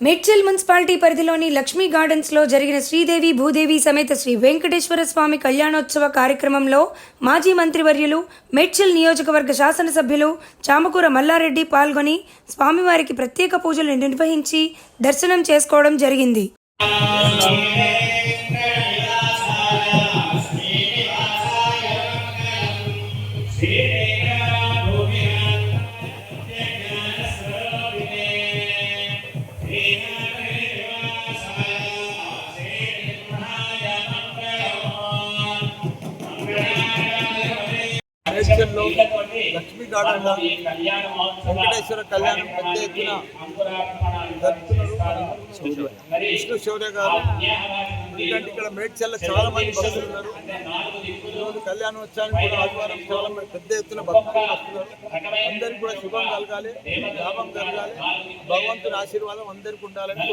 Medchal municipality పరిధిలోని లక్ష్మీ గార్డెన్స్లో జరిగిన శ్రీదేవి భూదేవి సమేత శ్రీ వెంకటేశ్వర స్వామి కళ్యాణోత్సవ కార్యక్రమంలో మాజీ మంత్రివర్యులు మేడ్చల్ నియోజకవర్గ శాసనసభ్యులు చామకూర మల్లారెడ్డి పాల్గొని స్వామివారికి ప్రత్యేక పూజలు నిర్వహించి దర్శనం చేసుకోవడం జరిగింది. మేడ్చల్లో లక్ష్మీ గార్డెన్లో వెంకటేశ్వర కళ్యాణం పెద్ద ఎత్తున జరుపుతున్నారు విష్ణు శౌర్య గారు ఎందుకంటే ఇక్కడ మేడ్చల్లో చాలా మంది భక్తులు ఉన్నారు. ఈరోజు కళ్యాణోత్సవానికి కూడా ఆదివారం చాలా మంది పెద్ద ఎత్తున భక్తులు వస్తున్నారు అందరికీ కూడా శుభం కలగాలి లాభం కలగాలి. భగవంతుని ఆశీర్వాదం అందరికీ ఉండాలని.